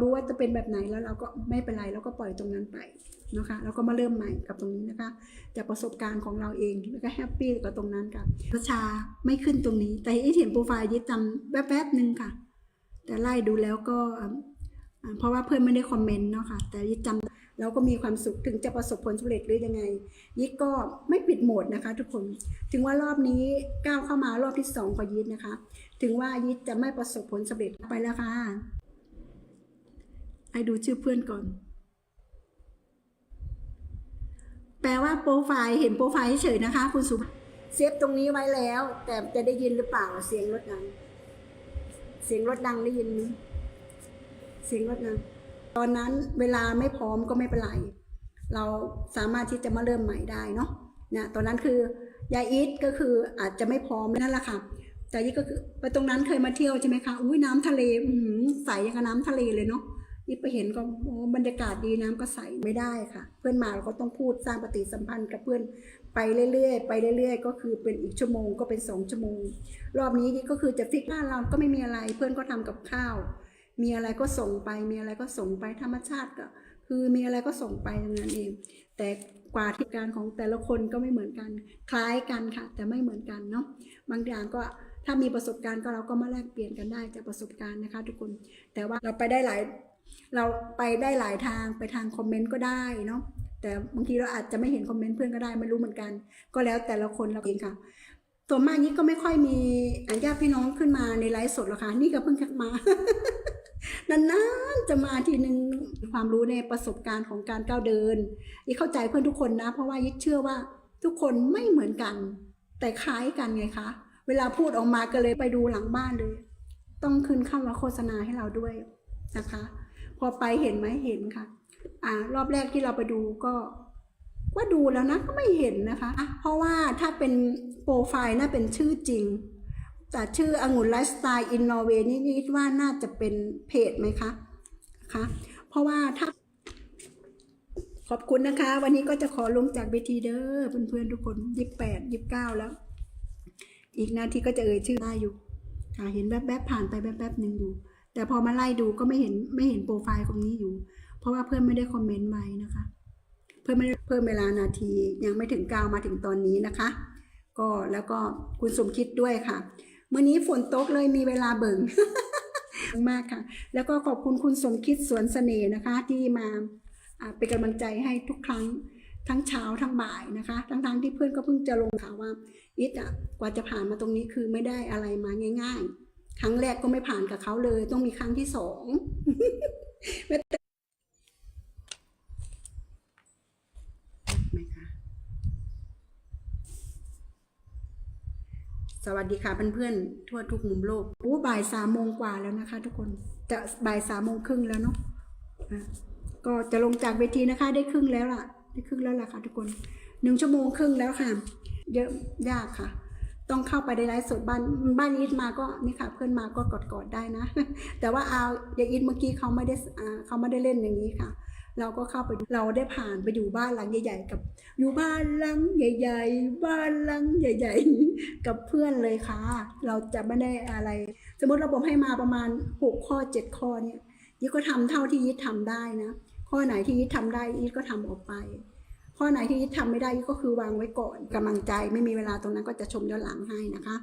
รู้ว่าจะเป็นแบบไหนแล้วเราก็ไม่เป็นไรเราก็ปล่อยตรงนั้นไปนะคะแล้วก็มาเริ่มใหม่กับตรงนี้นะคะจากประสบการณ์ของเราเองแล้วก็แฮปปี้กับตรงนั้นค่ะประชาไม่ขึ้นตรงนี้ แต่อีเห็นโปรไฟล์ยิดจำแวบๆหนึ่งค่ะ แต่ไล่ดูแล้วก็เพราะว่าเพื่อนไม่ได้คอมเมนต์เนาะค่ะแต่ยิดจำเราก็มีความสุขถึงจะประสบผลสำเร็จหรือยังไง ยิดก็ไม่ปิดโหมดนะคะ ทุกคน ถึงว่ารอบนี้ก้าวเข้ามารอบที่สองของยิดนะคะ ถึงว่ายิดจะไม่ประสบผลสำเร็จไปแล้วค่ะ ให้ดูชื่อเพื่อนก่อน แปลว่าโปรไฟล์เห็นโปรไฟล์เฉยนะคะ คุณสุภาเซฟตรงนี้ไว้แล้ว แต่จะได้ยินหรือเปล่าเสียงรถดัง เสียงรถดังได้ยินไหมเสียงรถดัง ตอนนั้นเวลาไม่พร้อมก็ไม่เป็นไร เราสามารถที่จะมาเริ่มใหม่ได้เนาะเนี่ยตอนนั้นคือยายอีทก็คืออาจจะไม่พร้อมนั่นแหละค่ะแต่ยี่ก็คือไปตรงนั้นเคยมาเที่ยวใช่ไหมคะอุ้ยน้ำทะเลอืใสอย่างกับน้ำทะเลเลยเนาะ นี่ไปเห็นก็โอ้บรรยากาศดีน้ำก็ใสไม่ได้ค่ะ เพื่อนมาเราก็ต้องพูดสร้างปฏิสัมพันธ์กับเพื่อนไปเรื่อยๆไปเรื่อยๆ ก็คือเป็นอีกชั่วโมงก็เป็นสองชั่วโมง รอบนี้ก็คือจะฟิกบ้านเราก็ไม่มีอะไร เพื่อนก็ทำกับข้าว มีอะไรก็ส่งไป มีอะไรก็ส่งไปธรรมชาติก็คือมีอะไรก็ส่งไปตรงนั้นเอง แต่กว่าที่การของแต่ละคนก็ไม่เหมือนกัน คล้ายกันค่ะ แต่ไม่เหมือนกันเนาะบางอย่างก็ถ้ามีประสบการณ์ก็เราก็มาแลกเปลี่ยนกันได้จากประสบการณ์นะคะ ทุกคนแต่ว่าเราไปได้หลาย เราไปได้หลายทางไปทางคอมเมนต์ก็ได้เนาะแต่บางทีเราอาจจะไม่เห็นคอมเมนต์เพื่อนก็ได้ไม่รู้เหมือนกัน ก็แล้วแต่ละคนเราเองค่ะส่วนมากนี้ก็ไม่ค่อยมีญาติพี่น้องขึ้นมาในไลฟ์สดหรอกค่ะนี่ก็เพิ่งมานานๆจะมาทีนึงความรู้ในประสบการณ์ของการก้าวเดินยี่เข้าใจเพื่อนทุกคนนะ เพราะว่ายี่เชื่อว่าทุกคนไม่เหมือนกัน แต่คล้ายกันไงคะ เวลาพูดออกมาก็เลยไปดูหลังบ้านเลย ต้องขึ้นคำว่าโฆษณาให้เราด้วยนะคะ อไปเห็นไหมเห็นค่ะ อ่ารอบแรกที่เราไปดูก็ว่าดูแล้วนะก็ไม่เห็นนะคะะเพราะว่าถ้าเป็นโปรไฟล์น่าเป็นชื่อจริง แต่ชื่อองุ่นไลฟ์สไตล์อินนอร์เวย์นี่นิดว่าน่าจะเป็นเพจไหมคะคะเพราะว่าถ้าขอบคุณนะคะ วันนี้ก็จะขอลงจากเวทีเด้อเพื่อนๆทุกคนยี่สิบแปดยี่สิบเก้าแล้ว อีกนาทีก็จะเอ่ยชื่อได้อยู่ค่ะเห็นแวบๆผ่านไปแวบๆหนึ่งอยู่ แต่พอมาไล่ดูก็ไม่เห็นไม่เห็นโปรไฟล์ตรงนี้อยู่ เพราะว่าเพื่อนไม่ได้คอมเมนต์ไว้นะคะ เพื่อนไม่ได้เพิ่มเวลานาทียังไม่ถึงก้ามาถึงตอนนี้นะคะ ก็แล้วก็คุณสมคิดด้วยค่ะเมื่อนี้ฝนตกเลยมีเวลาเบิ่งมากค่ะ แล้วก็ขอบคุณคุณสมคิดสวนเสน่ห์นะคะ ที่มาเป็นกำลังใจให้ทุกครั้งทั้งเช้าทั้งบ่ายนะคะ ทั้งๆที่เพื่อนก็เพิ่งจะลงข่าวว่าอิทอะกว่าจะผ่านมาตรงนี้คือไม่ได้อะไรมาง่าย ๆ ครั้งแรกก็ไม่ผ่านกับเขาเลย ต้องมีครั้งที่สองไหมคะสวัสดีค่ะเพื่อนๆทั่วทุกมุมโลกโอ้บ่ายสามโมงกว่าแล้วนะคะ ทุกคนจะบ่ายสามโมงครึ่งแล้วเนาะก็จะลงจากเวทีนะคะ ได้ครึ่งแล้วล่ะ ได้ครึ่งแล้วล่ะค่ะ ทุกคนหนึ่งชั่วโมงครึ่งแล้วค่ะ เยอะยากค่ะ ต้องเข้าไปในไลฟ์สดบ้านบ้านอีทมาก็นี่ค่ะเพื่อนมาก็กอดๆได้นะ แต่ว่าเอายายอีทเมื่อกี้เขาไม่ได้เขาไม่ได้เล่นอย่างนี้ค่ะ เราก็เข้าไปเราได้ผ่านไปอยู่บ้านหลังใหญ่ๆ กับ อยู่บ้านหลังใหญ่ ๆ บ้านหลังใหญ่ ๆ กับเพื่อนเลยค่ะ เราจะไม่ได้อะไร สมมติเระบบให้มาประมาณหกข้อเจ็ดข้อเนี่ยยี่ก็ทำเท่าที่ยี่ทำได้นะ ข้อไหนที่ยี่ทำได้ยี่ก็ทำออกไป ข้อไหนที่ยี่ทำไม่ได้ก็คือวางไว้ก่อนกำลังใจไม่มีเวลาตรงนั้นก็จะชมย้อนหลังให้นะคะ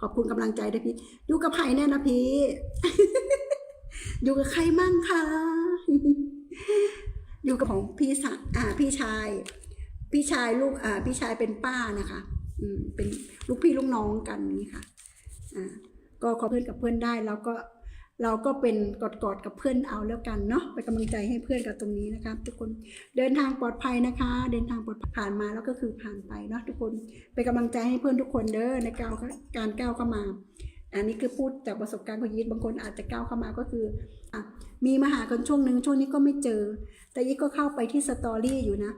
ขอบคุณกำลังใจด้วยพี่อยู่กับใครแน่นะพี่อยู่กับใครมั่งคะอยู่กับของพี่สะอ่าพี่ชาย พี่ชายลูกอ่าพี่ชายเป็นป้านะคะ อืมเป็นลูกพี่ลูกน้องกันนี่ค่ะ อ่าก็ขอเพื่อนกับเพื่อนได้แล้วก็ เราก็เป็นกอดกอดๆกับเพื่อนเอาแล้วกันเนาะเป็นกำลังใจให้เพื่อนกับตรงนี้นะคะทุกคนเดินทางปลอดภัยนะคะ เดินทางปลอดผ่านมาแล้วก็คือผ่านไปเนาะทุกคนเป็นกำลังใจให้เพื่อนทุกคนเด้อในการการก้าวเข้ามา อันนี้คือพูดจากประสบการณ์ของยีดบางคนอาจจะก้าวเข้ามาก็คืออมีมาหากันช่วงหนึ่งช่วงนี้ก็ไม่เจอ แต่ยีดก็เข้าไปที่สตอรี่อยู่นะ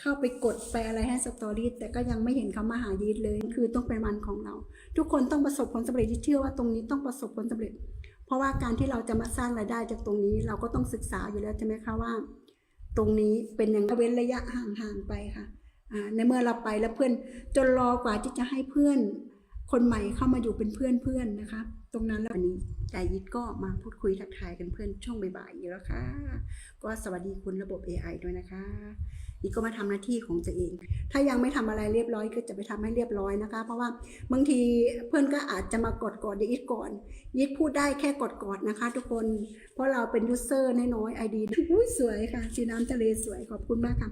เข้าไปกดไปอะไรให้สตอรี่แต่ก็ยังไม่เห็นเขามาหายีดเลยคือต้องเป็นวันของเรา ทุกคนต้องประสบผลสำเร็จที่เชื่อว่าตรงนี้ต้องประสบผลสำเร็จ เพราะว่าการที่เราจะมาสร้างรายได้จากตรงนี้เราก็ต้องศึกษาอยู่แล้วใช่ไหมคะว่า ตรงนี้เป็นอย่างเว้นระยะห่างๆไปค่ะในเมื่อเราไปแล้วเพื่อนจนรอกว่าที่จะให้เพื่อนคนใหม่เข้ามาอยู่เป็นเพื่อนเพื่อนนะคะ ตรงนั้นแล้ววันนี้ใจยิดก็มาพูดคุยทักทายกันเพื่อนช่วงบ่ายๆอยู่แล้วค่ะ ก็สวัสดีคุณระบบ AI ด้วยนะคะ ยิดก็มาทำหน้าที่ของตัวเอง ถ้ายังไม่ทำอะไรเรียบร้อยก็จะไปทำให้เรียบร้อยนะคะ เพราะว่าบางทีเพื่อนก็อาจจะมากดกอดยิดก่อนยิดพูดได้แค่กดกอดนะคะ ทุกคน เพราะเราเป็นยูเซอร์น้อยไอดีอุ้ยสวยค่ะสีน้ำทะเลสวยขอบคุณมากค่ะ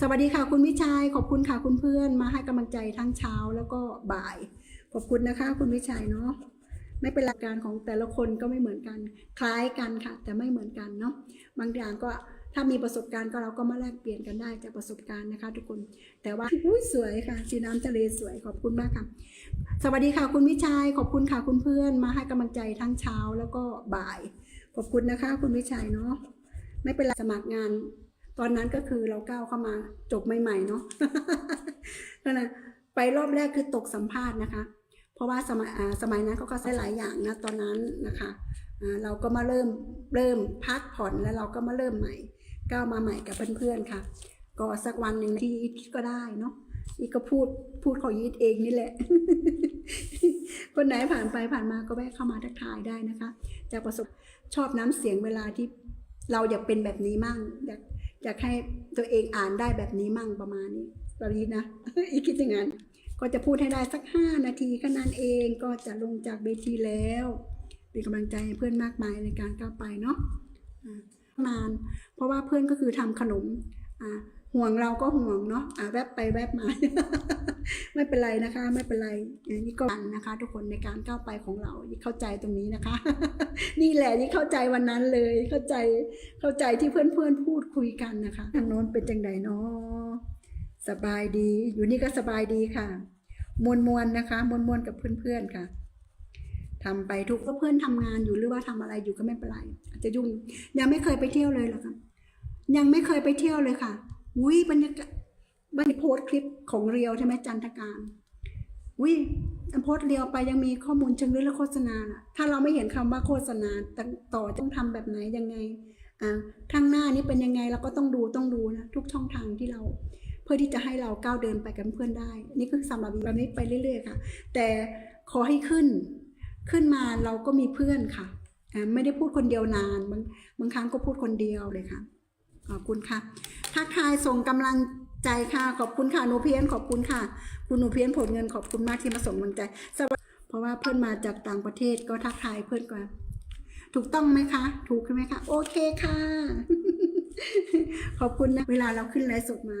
สวัสดีค่ะคุณวิชัยขอบคุณค่ะคุณเพื่อนมาให้กำลังใจทั้งเช้าแล้วก็บ่าย ขอบคุณนะคะ คุณวิชัยเนาะไม่เป็นหลักการของแต่ละคนก็ไม่เหมือนกัน คล้ายกันค่ะ แต่ไม่เหมือนกันเนาะบางอย่างก็ ถ้ามีประสบการณ์ก็เราก็มาแลกเปลี่ยนกันได้จากประสบการณ์นะคะ ทุกคน แต่ว่าอุ้ยสวยค่ะ สีน้ำทะเลสวยขอบคุณมากค่ะ สวัสดีค่ะคุณวิชัยขอบคุณค่ะคุณเพื่อนมาให้กำลังใจทั้งเช้าแล้วก็บ่าย ขอบคุณนะคะ คุณวิชัยเนาะไม่เป็นไรสมัครงาน ตอนนั้นก็คือเราก้าวเข้ามาจบใหม่ๆเนาะก็นะไปรอบแรกคือตกสัมภาษณ์นะคะ เพราะว่าสมัยสมัยนั้นเขาก็ใช้หลายอย่างนะตอนนั้นนะคะเราก็มาเริ่มเริ่มพักผ่อนแล้วเราก็มาเริ่มใหม่ ก้าวมาใหม่กับเพื่อนๆค่ะ ก็สักวันหนึ่งที่อีทก็ได้เนาะอีทก็พูดพูดของอีทเองนี่แหละ คนไหนผ่านไปผ่านมาก็แวะเข้ามาทักทายได้นะคะ จากประสบชอบน้ำเสียงเวลาที่เราอยากเป็นแบบนี้มั่งอยากอยากให้ตัวเองอ่านได้แบบนี้มั่งประมาณนี้แบบนี้นะอีกคิดอย่างนั้นก็จะพูดให้ได้สักห้านาทีแค่นั้นเองก็จะลงจากเวทีแล้ว เป็นกำลังใจให้เพื่อนมากมายในการก้าวไปเนาะ นาน เพราะว่าเพื่อนก็คือทำขนมอ่าห่วงเราก็ห่วงเนาะอ่าแวบไปแวบมา ไม่เป็นไรนะคะ ไม่เป็นไรอันนี้ก็กันนะคะ ทุกคนในการก้าวไปของเรานี่เข้าใจตรงนี้นะคะ นี่แหละนี่เข้าใจวันนั้นเลย เข้าใจเข้าใจที่เพื่อนเพื่อนพูดคุยกันนะคะทางโน้นเป็นจังไดเนาะสบายดี อยู่นี่ก็สบายดีค่ะมวนมวนๆนะคะมวนมวนๆกับเพื่อนๆค่ะ ทำไปทุกก็เพื่อนทำงานอยู่หรือว่าทำอะไรอยู่ก็ไม่เป็นไรอาจจะยุ่งยังไม่เคยไปเที่ยวเลยหรอคะยังไม่เคยไปเที่ยวเลยค่ะอุ้ยบรรยากาศบันโพสคลิปของเรียวใช่ไหมจันทการอุ้ยอันโพสเรียวไปยังมีข้อมูลเชิงลึกและโฆษณาน่ะ ถ้าเราไม่เห็นคำว่าโฆษณาต่อต้องทำแบบไหนยังไงอ่าข้างหน้านี้เป็นยังไงเราก็ต้องดูต้องดูนะทุกช่องทางที่เราเพื่อที่จะให้เราก้าวเดินไปกับเพื่อนได้ นี่คือสำหรับแบบนี้ไปเรื่อย ๆ ค่ะ แต่ขอให้ขึ้น ขึ้นมาเราก็มีเพื่อนค่ะ ไม่ได้พูดคนเดียวนาน บางบางครั้งก็พูดคนเดียวเลยค่ะ ขอบคุณค่ะ ทักทายส่งกำลังใจค่ะ ขอบคุณค่ะหนูเพียนขอบคุณค่ะ คุณหนูเพียนผลเงินขอบคุณมากที่มาส่งกำลังใจ เพราะว่าเพื่อนมาจากต่างประเทศก็ทักทายเพื่อนก่อนถูกต้องไหมคะ ถูกใช่ไหมคะ โอเคค่ะ ขอบคุณนะ เวลาเราขึ้นไลฟ์สดมา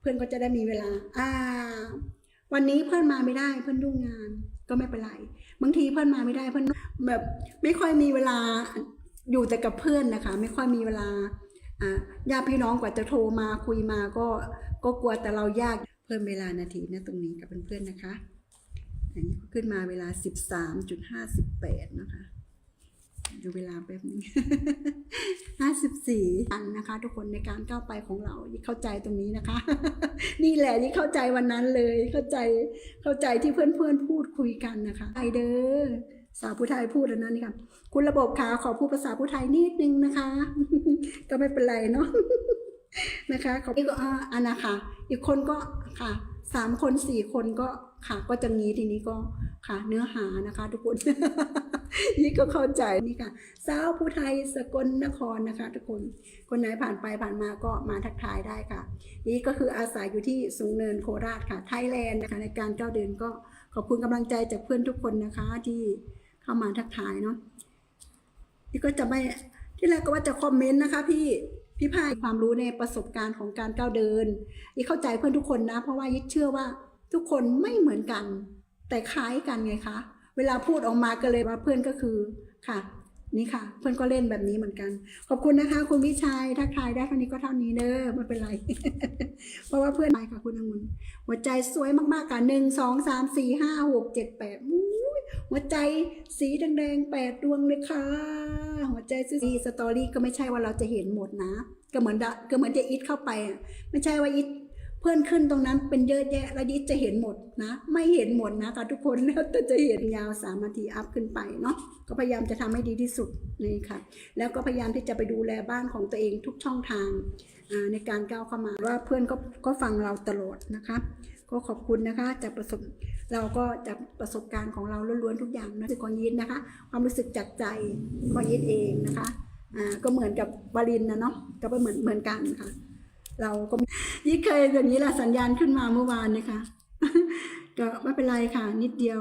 เพื่อนก็จะได้มีเวลา อ่า วันนี้เพื่อนมาไม่ได้เพื่อนยุ่งงาน ก็ไม่เป็นไร บางทีเพื่อนมาไม่ได้เพื่อนแบบไม่ค่อยมีเวลาอยู่แต่กับเพื่อนนะคะ ไม่ค่อยมีเวลาอ่าญาติพี่น้องกว่าจะโทรมาคุยมาก็ก็กลัวแต่เรายากเพิ่มเวลานาทีนะตรงนี้กับเพื่อนๆนะคะ อันนี้ก็ขึ้นมาเวลา 13.58 นะคะ ดูเวลาแป๊บนึง54อันนะคะ ทุกคนในการก้าวไปของเรายิ่เข้าใจตรงนี้นะคะ นี่แหละยิ่เข้าใจวันนั้นเลย เข้าใจเข้าใจที่เพื่อนๆพูดคุยกันนะคะไอเดอร์สาวผู้ไทยพูดอันนั้นนี่ค่ะคุณระบบขาขอพูดภาษาผู้ไทยนิดนึงนะคะ ก็ไม่เป็นไรเนาะนะคะขอบอีกอ่าอันนะคะอีกคนก็ค่ะ สามคนสี่คนก็ค่ะก็จะงี้ทีนี้ก็ค่ะเนื้อหานะคะ ทุกคนนี่ก็เข้าใจนี่ค่ะสาวผู้ไทยสกลนครนะคะ ทุกคนคนไหนผ่านไปผ่านมาก็มาทักทายได้ค่ะ นี่ก็คืออาศัยอยู่ที่สูงเนินโคราชค่ะไทยแลนด์นะคะในการก้าวเดินก็ขอบคุณกำลังใจจากเพื่อนทุกคนนะคะที่เข้ามาทักทายเนาะนี่ก็จะไม่ที่แรกก็ว่าจะคอมเมนต์นะคะพี่ พี่พายความรู้ในประสบการณ์ของการก้าวเดินยี่เข้าใจเพื่อนทุกคนนะ เพราะว่ายิ่เชื่อว่าทุกคนไม่เหมือนกัน แต่คล้ายกันไงคะ เวลาพูดออกมาก็เลยว่าเพื่อนก็คือค่ะ นี่ค่ะ เพื่อนก็เล่นแบบนี้เหมือนกัน ขอบคุณนะคะ คุณวิชัยทักทายได้เท่านี้ก็เท่านี้เด้อไม่เป็นไร เพราะว่าเพื่อนไปค่ะคุณองุ่นหัวใจสวยมากๆค่ะหนึ่งสองสามสี่ห้าหกเจ็ดแปดอู้ย หัวใจสีแดงๆแปดดวงเลยค่ะ หัวใจสีสตอรี่ก็ไม่ใช่ว่าเราจะเห็นหมดนะ ก็เหมือนก็เหมือนจะอิทเข้าไปอะไม่ใช่ว่าอิทเพื่อนขึ้นตรงนั้นเป็นเยอะแยะแล้วอิทจะเห็นหมดนะ ไม่เห็นหมดนะคะทุกคนแล้วแต่จะเห็นยาวสามนาทีอัพขึ้นไปเนาะก็พยายามจะทำให้ดีที่สุดนี่ค่ะ แล้วก็พยายามที่จะไปดูแลบ้านของตัวเองทุกช่องทางในการก้าวเข้ามาว่าเพื่อนก็ก็ฟังเราตลอดนะคะ ก็ขอบคุณนะคะจากประสบเราก็จากประสบการณ์ของเราล้วนๆทุกอย่างนะคือของยินนะคะ ความรู้สึกจากใจของยินเองนะคะอ่าก็เหมือนกับวารินนะเนาะก็เป็นเหมือนเหมือนกันค่ะ เราก็ยิ่งเคยแบบนี้แหละสัญญาณขึ้นมาเมื่อวานนะคะก็ไม่เป็นไรค่ะ นิดเดียว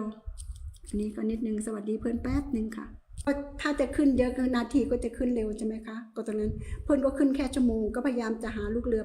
อันนี้ก็นิดนึงสวัสดีเพื่อนแป๊บนึงค่ะก็ถ้าจะขึ้นเยอะก็นาทีก็จะขึ้นเร็วใช่ไหมคะ ก็ตรงนั้นเพื่อนก็ขึ้นแค่ชั่วโมงก็พยายามจะหาลูกเรือ